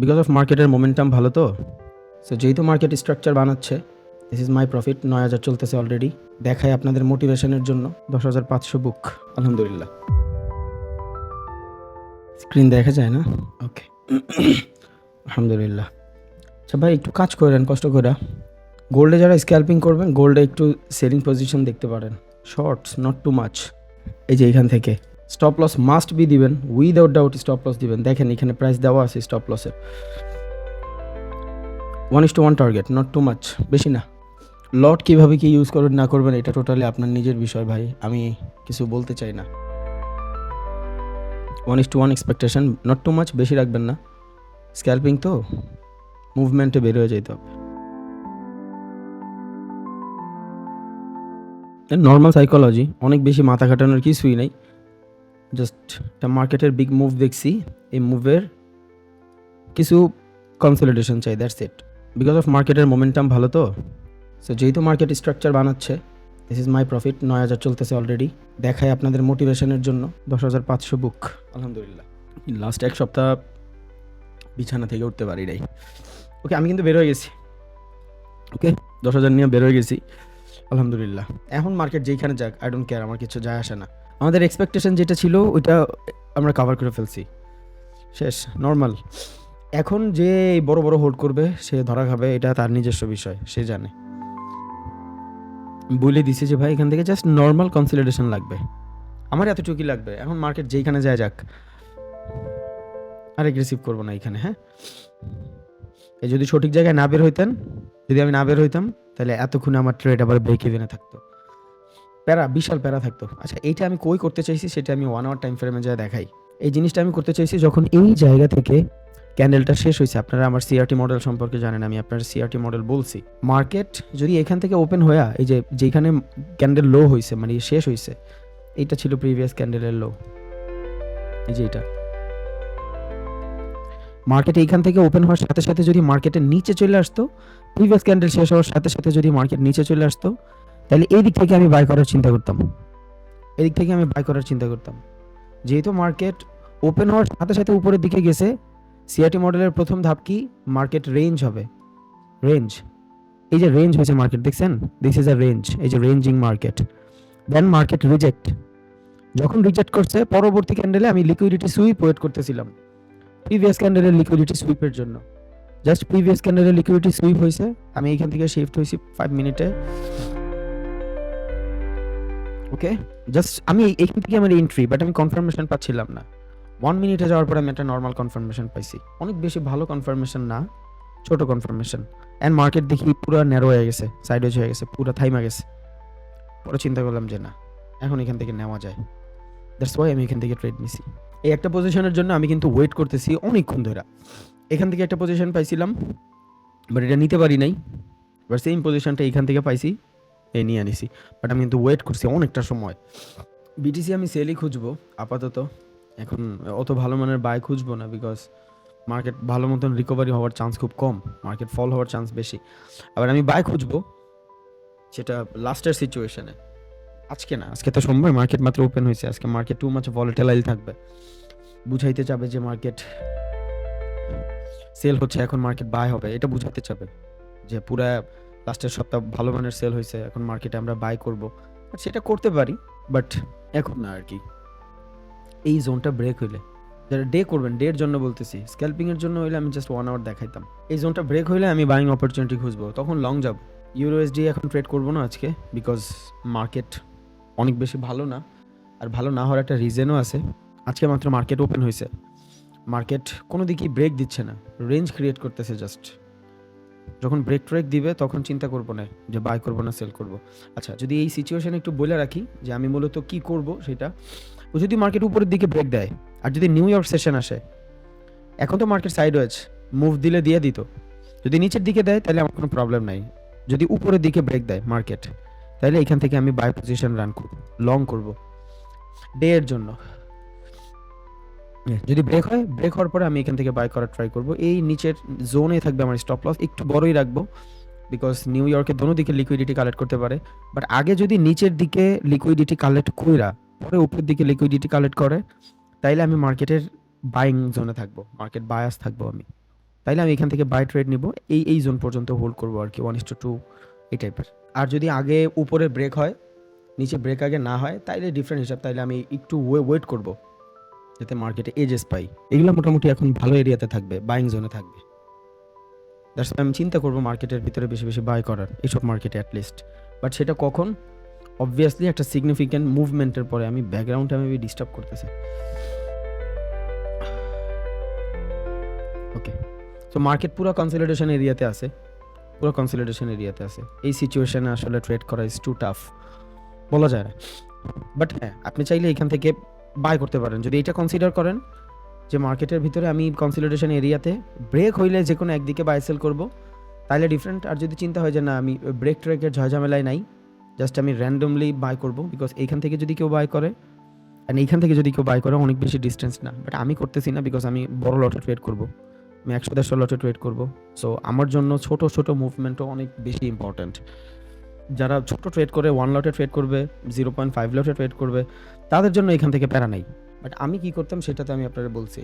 Because of মার্কেটের momentum ভালো তো? সো যেহেতু মার্কেট স্ট্রাকচার বানাচ্ছে দিস ইজ মাই প্রফিট নয় হাজার চলতেছে অলরেডি দেখায় আপনাদের মোটিভেশনের জন্য। দশ হাজার পাঁচশো বুক আলহামদুলিল্লাহ। স্ক্রিন দেখা যায় না? ওকে আলহামদুলিল্লাহ। আচ্ছা ভাই, একটু কাজ করেন কষ্ট করে। গোল্ডে যারা স্ক্যাল্পিং করবেন গোল্ডে একটু সেলিং পজিশন দেখতে পারেন। শর্টস নট টু মাচ এই যে এখান থেকে। স্টপ লস মাস্ট বি দিবেন উইদাউট ডাউট স্টপ লস দিবেন। দেখেন, এখানে প্রাইস দেওয়া আছে স্টপ লসের one is to one target not too much বেশি না। লট কীভাবে কি ইউজ করবেন, না করবেন, এটা টোটালি আপনার নিজের বিষয় ভাই, আমি কিছু বলতে চাই না। One is to one expectation not too much বেশি রাখবেন না। স্ক্যাল্পিং তো মুভমেন্টে বের হয়ে যেতে হবে। নর্মাল সাইকোলজি অনেক বেশি মাথা খাটানোর কিছুই নাই। জাস্ট মার্কেটের বিগ মুভ দেখছি, এই মুভের কিছু কনসলিডেশন চাই দ্যাটস ইট বিকজ অফ মার্কেটের মোমেন্টাম ভালো তো সো যেহেতু মার্কেট স্ট্রাকচার বানাচ্ছে দিস ইজ মাই প্রফিট নয় হাজার চলতেছে অলরেডি দেখায় আপনাদের মোটিভেশনের জন্য, দশ হাজার পাঁচশো বুক আলহামদুলিল্লাহ। লাস্ট এক সপ্তাহ বিছানা থেকে উঠতে পারি নাই। ওকে আমি কিন্তু বের হয়ে গেছি। ওকে দশ হাজার নিয়ে বের হয়ে গেছি, আলহামদুলিল্লাহ। এখন মার্কেট যেইখানে যাক আই ডোন্ট কেয়ার আমার কিছু যায় আসে না। আমাদের এক্সপেকটেশন যেটা ছিল, ওইটা আমরা কভার করে ফেলছি। শেষ নর্মাল এখন যে বড় বড় হোল্ড করবে, সে ধরা খাবে, এটা তার নিজস্ব বিষয়, সে জানে। বলে দিছি যে, ভাই, এখান থেকে জাস্ট নর্মাল কনসিডারেশন লাগবে। আমার এতটুকুই লাগবে। এখন মার্কেট যেইখানে যায় যাক। আর এগ্রেসিভ করব না এখানে হ্যাঁ? যদি সঠিক জায়গায় না বের হইতেন, যদি আমি না বের হইতাম, তাহলে এতক্ষণে আমার ট্রেড আবার ব্রেক ইভেনে থাকতো। প্যারা, বিশাল প্যারা থাকতো। আচ্ছা এইটা আমি কই করতে চাইছি সেটা আমি ওয়ান আওয়ার টাইম ফ্রেমে যায় দেখাই। এই জিনিসটা আমি করতে চাইছি যখন এই জায়গা থেকে ক্যান্ডেলটা শেষ হয়েছে। আপনারা আমার সিআরটি মডেল সম্পর্কে জানেন, আমি আপনার সিআরটি মডেল বলছি। মার্কেট যদি এখান থেকে ওপেন হয়ে, এই যে যেখানে ক্যান্ডেল লো হয়েছে মানে শেষ হয়েছে, এইটা ছিল প্রিভিয়াস ক্যান্ডেলের লো এই যে এটা মার্কেট এইখান থেকে ওপেন হওয়ার সাথে সাথে যদি মার্কেটের নিচে চলে আসতো প্রিভিয়াস ক্যান্ডেল শেষ হওয়ার সাথে সাথে যদি মার্কেট নিচে চলে আসতো তাহলে এই দিক থেকে আমি বাই করার চিন্তা করতাম। এদিক থেকে আমি বাই করার চিন্তা করতাম। যেহেতু মার্কেট ওপেন হওয়ার সাথে সাথে উপরের দিকে গেছে সিআরটি মডেলের প্রথম ধাপ কি? মার্কেট রেঞ্জ হবে। রেঞ্জ এই যে রেঞ্জ হয়েছে মার্কেট দেখছেন? দিস ইজ আ রেঞ্জ এই যে ranging market then market reject যখন রিজেক্ট করছে, পরবর্তী ক্যান্ডেলে আমি লিকুইডিটি সুইপ ওয়েট করতেছিলাম। প্রিভিয়াস ক্যান্ডেলের লিকুইডিটি সুইপের জন্য। জাস্ট প্রিভিয়াস ক্যান্ডেলের লিকুইডিটি সুইপ হয়েছে। আমি এইখান থেকে শিফট হয়েছি ফাইভ মিনিটে ওকে? জাস্ট আমি এইখান থেকে আমার এন্ট্রি বাট আমি কনফার্মেশন পাচ্ছিলাম না। ওয়ান মিনিটে যাওয়ার পরে আমি একটা নর্মাল কনফার্মেশন পাইছি। অনেক বেশি ভালো কনফার্মেশন না, ছোট কনফার্মেশন অ্যান্ড মার্কেট দেখি পুরো ন্যারো হয়ে গেছে সাইডওয়েজ হয়ে গেছে, পুরো থাইমা গেছে। পরে চিন্তা করলাম যে না, এখন এখান থেকে নেওয়া যায়। দ্যাটস ওয়াই আমি এখান থেকে ট্রেড নিছি। এই একটা পজিশনের জন্য আমি কিন্তু ওয়েট করতেছি অনেকক্ষণ ধরে। এখান থেকে একটা পজিশন পাইছিলাম বাট এটা নিতে পারি নাই। এবার সেম পজিশনটা এইখান থেকে পাইছি। এই নিয়ে আনিছি। বাট আমি কিন্তু ওয়েট করছি অনেকটা সময়। বিটিসি আমি সেলই খুঁজবো, আপাতত। এখন অত ভালো মানের বাই খুঁজবো না বিকজ মার্কেট ভালো মতন রিকভারি হওয়ার চান্স খুব কম মার্কেট ফল হওয়ার চান্স বেশি। আবার আমি বাই খুঁজবো, সেটা লাস্টের সিচুয়েশনে আজকে না, আজকে তো সোমবার মার্কেট মাত্র ওপেন হয়েছে। আজকে মার্কেট টু মাছ ভলেটাইল থাকবে। বুঝাইতে চাবে যে মার্কেট সেল হচ্ছে, এখন মার্কেট বাই হবে, এটা বুঝাতে চাবে। যে পুরা লাস্টের সপ্তাহ ভালো মানের সেল হয়েছে, এখন মার্কেটে আমরা বাই করব। বাট সেটা করতে পারি বাট এখন না আর কি। এই জোনটা ব্রেক হইলে, যারা ডে করবেন ডের জন্য বলতেছি স্ক্যাল্পিং এর জন্য হইলে আমি জাস্ট ওয়ান আওয়ার দেখাইতাম। এই জোনটা ব্রেক হইলে আমি বাইং অপরচুনিটি খুঁজবো, তখন লং যাব। ইউরোএসডি এখন ট্রেড করব না আজকে বিকজ মার্কেট অনেক বেশি ভালো না, আর ভালো না হওয়ার একটা রিজনও আছে। আজকে মাত্র মার্কেট ওপেন হয়েছে মার্কেট কোনো দিকেই ব্রেক দিচ্ছে না রেঞ্জ ক্রিয়েট করতেছে জাস্ট যখন ব্রেক ট্রেক দিবে, তখন চিন্তা করব না যে বাই করব না সেল করব। আচ্ছা যদি এই সিচুয়েশনে একটু বলে রাখি যে আমি মূলত কি করব সেটা, ও যদি মার্কেট উপরের দিকে ব্রেক দেয়, আর যদি নিউ ইয়র্ক সেশন আসে, এখন তো মার্কেট সাইড ওয়েজ মুভ দিলে দিয়ে দিত। যদি নিচের দিকে দেয়, তাহলে আমার কোনো প্রবলেম নাই। যদি উপরের দিকে ব্রেক দেয় মার্কেট তাহলে এখান থেকে আমি বাই পজিশন রান করব লং করব। ডে এর জন্য। যদি ব্রেক হয় ব্রেক হওয়ার পরে আমি এখান থেকে বাই করার ট্রাই করব। এই নিচের জোনে থাকবে আমার স্টপ লস একটু বড়ই রাখব বিকজ নিউ ইয়র্কে দোনো দিকে লিকুইডিটি কালেক্ট করতে পারে। বাট আগে যদি নিচের দিকে লিকুইডিটি কালেক্ট কইরা পরে উপরের দিকে লিকুইডিটি কালেক্ট করে, তাইলে আমি মার্কেটের বাইং জোনে থাকব। মার্কেট বায়াস থাকব আমি। তাইলে আমি এখান থেকে বাই ট্রেড নিব। এই এই জোন পর্যন্ত হোল্ড করব আর কি ওয়ান ইস টু টু এই টাইপের আর যদি আগে উপরে ব্রেক হয়, নিচে ব্রেক আগে না হয়, তাইলে ডিফারেন্ট হিসাব, তাইলে আমি একটু ওয়েট করব। যাতে মার্কেটে এজেস পাই। এগুলো মোটামুটি এখন ভালো এরিয়াতে থাকবে বাইং জোনে থাকবে। দ্যাটস আমি চিন্তা করব মার্কেটের ভিতরে বেশি বেশি বাই করার এইসব মার্কেটে অ্যাটলিস্ট বাট সেটা কখন? অবভিয়াসলি একটা সিগনিফিক্যান্ট মুভমেন্টের পরে আমি ব্যাকগ্রাউন্ডে আমি ডিস্টার্ব করতেছে। ওকে সো মার্কেট পুরো কনসলিডেশন এরিয়াতে আছে। পুরো কনসলিডেশন এরিয়াতে আছে। এই সিচুয়েশনে আসলে ট্রেড করা ইজ টু টাফ বলা যায় না। বাট হ্যাঁ আপনি চাইলে এখান থেকে বাই করতে পারেন। যদি এটা কনসিডার করেন যে মার্কেটের ভিতরে আমি কনসলিডেশন এরিয়াতে ব্রেক হইলে যে কোনো একদিকে বাই সেল করব তাহলে ডিফারেন্ট আর যদি চিন্তা হয় যে না, আমি ব্রেক ট্রেকের ঝামেলায় নাই জাস্ট আমি র্যান্ডমলি বাই করব বিকজ এইখান থেকে যদি কেউ বাই করে অ্যান্ড এইখান থেকে যদি কেউ বাই করে, অনেক বেশি ডিস্টেন্স না। বাট আমি করতেছি না বিকজ আমি বড় লটে ট্রেড করব। আমি একশো দেড়শো লটে ট্রেড করব। সো আমার জন্য ছোট ছোট মুভমেন্টও অনেক বেশি ইম্পর্ট্যান্ট যারা ছোট ট্রেড করে ওয়ান লটে ট্রেড করবে জিরো পয়েন্ট ফাইভ লটে ট্রেড করবে, তাদের জন্য এখান থেকে প্যারা নাই। বাট আমি কি করতাম সেটাতে আমি আপনারা বলছি।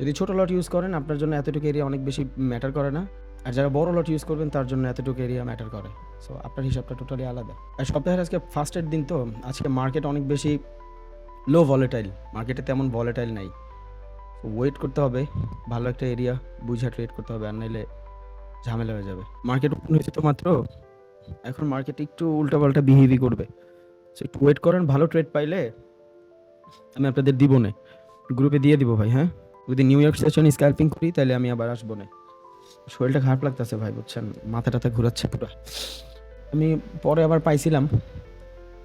যদি ছোট লট ইউজ করেন, আপনার জন্য এতটুকু এরিয়া অনেক বেশি ম্যাটার করে না। আর যারা বড় লট ইউজ করবেন, তার জন্য এতটুকু এরিয়া ম্যাটার করে। সো আপনার হিসাবটা টোটালি আলাদা। আর সপ্তাহের আজকে ফার্স্টের দিন তো, আজকে মার্কেট অনেক বেশি লো ভলেটাইল মার্কেটে তেমন ভলেটাইল নাই। ওয়েট করতে হবে, ভালো একটা এরিয়া বুঝা ট্রেড করতে হবে, আর নাইলে ঝামেলা হয়ে যাবে। মার্কেট ওপেন হয়েছে তো মাত্র? এখন মার্কেট একটু উল্টাপাল্টা বিহেভি করবে। সো একটু ওয়েট করেন, ভালো ট্রেড পাইলে আমি আপনাদের দিব না। গ্রুপে দিয়ে দিব ভাই হ্যাঁ? যদি নিউ ইয়র্ক সেশন স্ক্যাল্পিং করি তাহলে আমি আবার আসব না। শরীরটা খারাপ লাগতেছে ভাই, বুঝছেন? মাথা টাথা ঘুরাচ্ছে পুরো। আমি পরে আবার পাইছিলাম।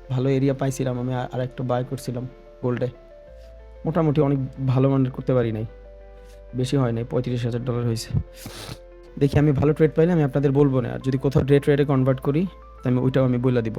ভালো এরিয়া পাইছিলাম, আমি আর একটু বাই করছিলাম গোল্ডে মোটামুটি অনেক ভালো মানের করতে পারি নাই। বেশি হয় নাই, পঁয়ত্রিশ হাজার ডলার হয়েছে। দেখি আমি ভালো ট্রেড পাইলে আমি আপনাদের বলব না। আর যদি কোথাও ডে ট্রেডে কনভার্ট করি আমি ওইটাও আমি বলে দিব।